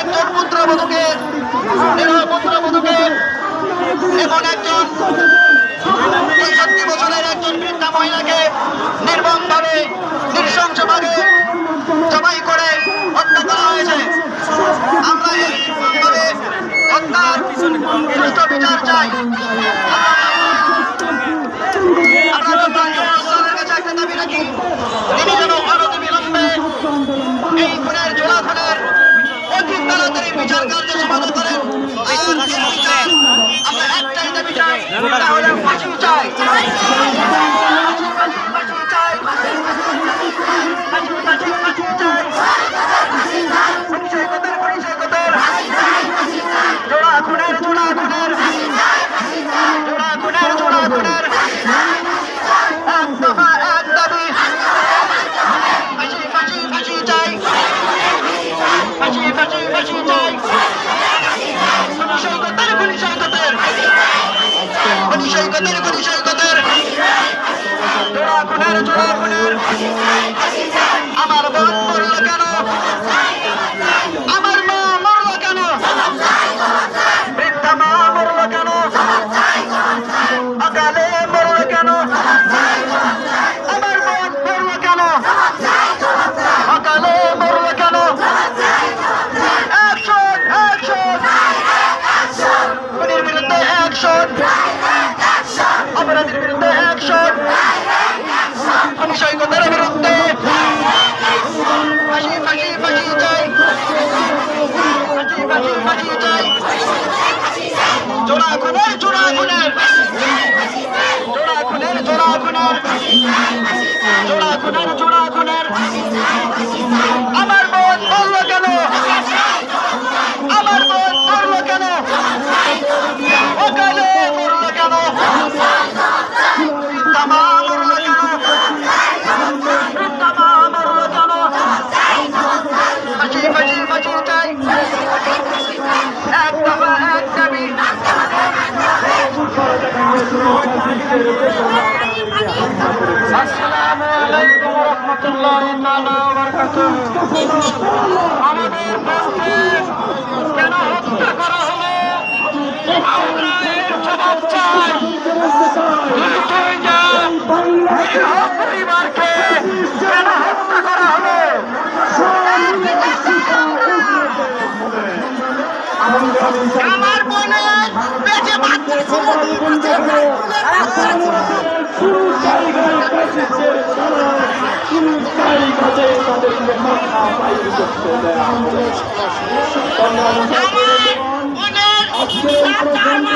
একজন পুত্রবধূকে পুত্রবধূকে এবং একজন পঁয়ষট্টি বছরের একজন বৃদ্ধা মহিলাকে নির্মমভাবে, নৃশংসভাবে জবাই করে হত্যা করা হয়েছে। আমরা এই হত্যার সুষ্ঠু বিচার চাই। তিনি যেন অনতি বিলম্বে এই খুনের জোড়া খুনের অতি তাড়াতাড়ি বিচার কার্য সমাধান করেন। আমরা একটাই দাবি চাই আমরা হলে ফাঁসি চাই ফাঁসি, ফাঁসি, ফাঁসি চাই। পরিচয় কতের, পরিচয় কতের। জোড়া খুনের, জোড়া খুনের। জোড়া খুনের, জোড়া খুনের। এক দফা, এক দাবি। ফাঁসি, ফাঁসি, ফাঁসি চাই। ফাঁসি, ফাঁসি, ফাঁসি চাই। পরিচয় কতের, পরিচয় কতের। পরিচয় কতের, পরিচয় কতের। জোড়া খুনের, জোড়া খুনের। আমার বোন মরল কেন আমার মা মরল কেন বৃদ্ধা মা মরল কেন অকালে মরল কেন আমার বোন মরল কেন অকালে মরল কেন অ্যাকশন অ্যাকশন খুনির বিরুদ্ধে অ্যাকশন অপরাধীর বিরুদ্ধে অ্যাকশন খুনি সৈকতের বিরুদ্ধে ফাঁসি ফাঁসি ফাঁসি চাই ফাঁসি ফাঁসি ফাঁসি চাই জোড়া খুনের জোড়া খুনের জোড়া খুনের জোড়া খুনের জোড়া খুনের জোড়া খুনের আমার বোন বলল কেন আমার বোন মরল কেন অকালে মরল কেন তামা মরল কেন তামা মরল কেন ফাঁসি ফাঁসি ফাঁসি চাই এক দফা এক দাবি আসসালামু আলাইকুম রহমতুল্লাহি তাআলা ওয়া বারাকাতুহু আমাদের কেন হত্যা করা হলো আমরা এর জবাব চাই পরিবারকে কেন হত্যা করা হলো আমার বোনের পেটে বাচ্চা ছিল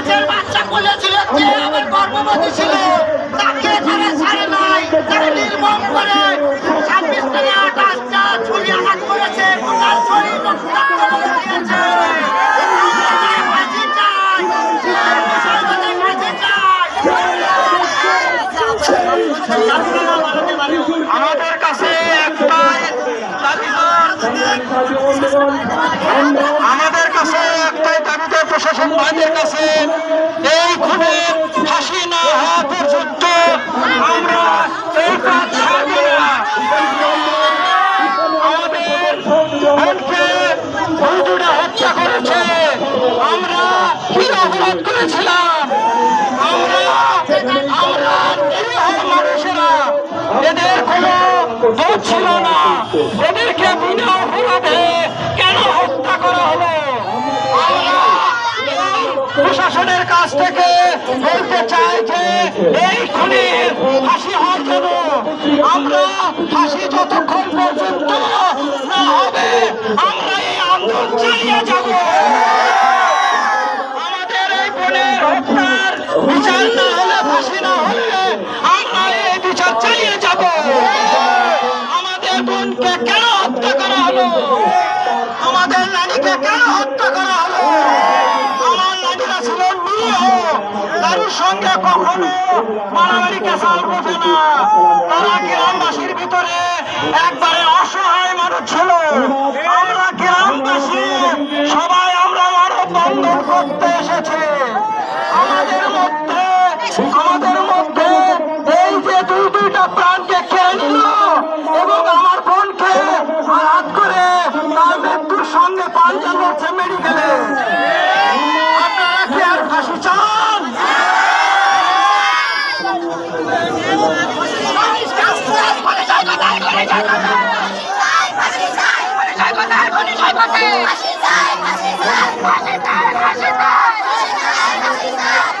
চার বাচ্চা কোলে ছিল যে আমার গর্ভবতী ছিল তাকে তারা ছাড়ে নাই তারা নির্মম করে ছাব্বিশ থেকে আঠাশ যা ছুরি আঘাত করেছে গোটা শরীর রক্ত করে দিয়েছে আমরা তার ফাঁসি চাই। মুসলমানদের ফাঁসি চাই। আমাদের কাছে একটাই দাবিদার আমাদের কাছে একটাই দাবিদার প্রশাসন ভাইদের কাছে এই খুনে ফাঁসি না হওয়া পর্যন্ত আমরা হত্যা করেছে। আমরা কি করেছিলাম? আমরা এদের কোনো ছিল না। এদেরকে বিনা অপরাধে কেন হত্যা করা হলো আমরা এই প্রশাসনের কাছ থেকে বলতে চাই যে এই খুনির ফাঁসি হওয়ার জন্য আমরা ফাঁসি যতক্ষণ পর্যন্ত না হবে আমরা এই আন্দোলন চালিয়ে যাব। আমাদের এই বোনের হত্যার বিচার না হলে, ফাঁসি না হলে আমরা এই বিচার চালিয়ে যাব। আমাদের বোনকে কেন হত্যা করা হলো? আমাদের নারীকে কেন হত্যা করা হলো আমার নারীরা ছিল নিরীহ সঙ্গে কখনো মারামারি কেসাল বোঝে না। তারা গ্রামবাসীর ভিতরে একবারে অসহায় মানুষ ছিল। আমরা গ্রামবাসী সবাই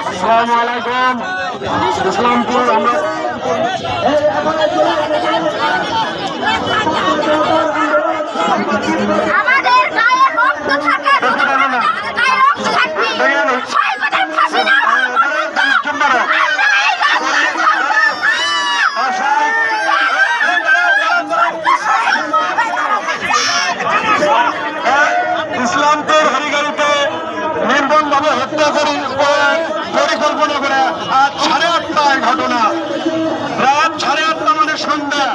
আসসালামু আলাইকুম। ইসলামপুর আমরা আমাদের গায়ে রক্ত থাকে আমাদের গায়ে রক্ত থাকবে ছয় কোটার ফাঁসি না হওয়া পর্যন্ত আমরা এই রাস্তায় থাকব ইসলামপুর হরিগাড়িতে নির্মমভাবে হত্যা করি করে- পরিকল্পনা করে আজ সাড়ে আটটায় ঘটনা রাত সাড়ে আটটা মানে সন্ধ্যা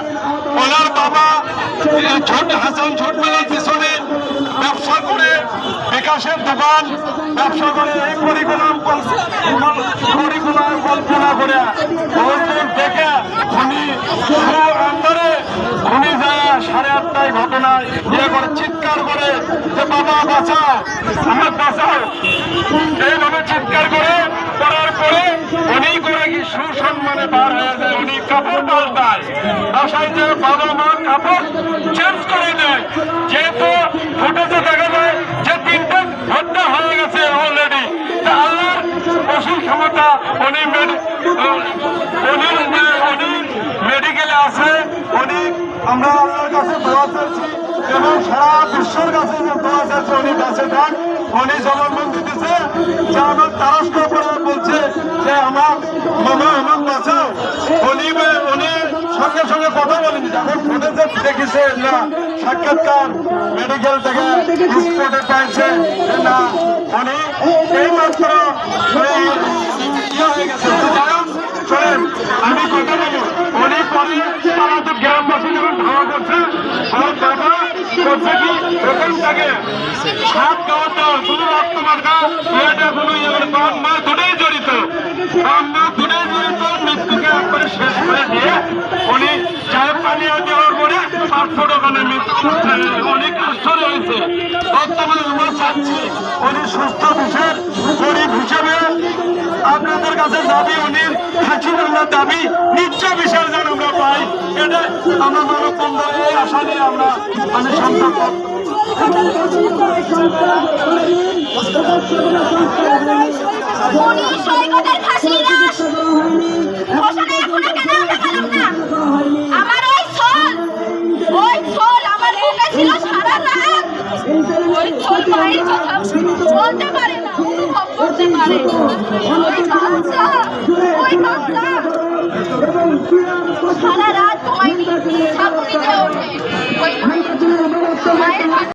ওনার বাবা এই ছোট হাসান ছোটবেলার পিছনে ব্যবসা করে বিকাশের দোকান, ব্যবসা করে এই পরিকল্পনা কল্পনা করে যায়, সাড়ে আটটায় ঘটনায় ইয়ে করে, চিৎকার করে বাবা বাঁচাও আমার এইভাবে চিৎকার করে, করার পরে উনি করে কি সুসম্মানে বার হয়ে যায় উনি কাপড় পাল্টায়। বাসায় বাবা মা কাপড় চেঞ্জ করে নেয়। যেহেতু ফুটেজে দেখা যায় যে তিনটে হত্যা হয়ে গেছে অলরেডি আল্লাহর অসীম ক্ষমতা, উনি উনি উনি মেডিকেলে আছে, উনি আমরা আল্লাহর কাছে দোয়া চাইছি এবং সারা বিশ্বের কাছে যে দোয়া চাইছি, উনি কাছে যান উনি জবানবন্দি দিছে, যে আমার তারস্ক করে বলছে যে আমার মামা আমার বে- উনি সঙ্গে সঙ্গে কথা বলেনি। যখন ফুটেজে দেখেছে না, সাক্ষাৎকার মেডিকেল থেকে স্পটে পাইছে না উনি এই ইয়ে আমি কথা বলব উনি পরে তারা তো গ্রামবাসী যখন ধাওয়া করছে করছে কি এটা ইয়ে দুটোই জড়িত। দুটোই জড়িত। মৃত্যুকে একবারে শেষ করে দিয়ে পাঁচশো দোকানে মৃত্যু অনেক আশ্চর্য হয়েছে বর্তমানে আমরা চাচ্ছি উনি সুস্থ দেশের গরিব হিসেবে আপনাদের কাছে দাবি, উনি আমরা দাবি বিষয় যেন আমরা পাই। এটা আমরা বন্ধ এই আশা নিয়ে আমরা মানে এখনও কেন আমরা পেলাম না? ওই কথা বলতে পারে না অনুভব করতে পারে ওই বাচ্চা ওই বাচ্চা সারা রাত ঘুমায়নি ঠাকুরিতে ওঠে ওই মায়ের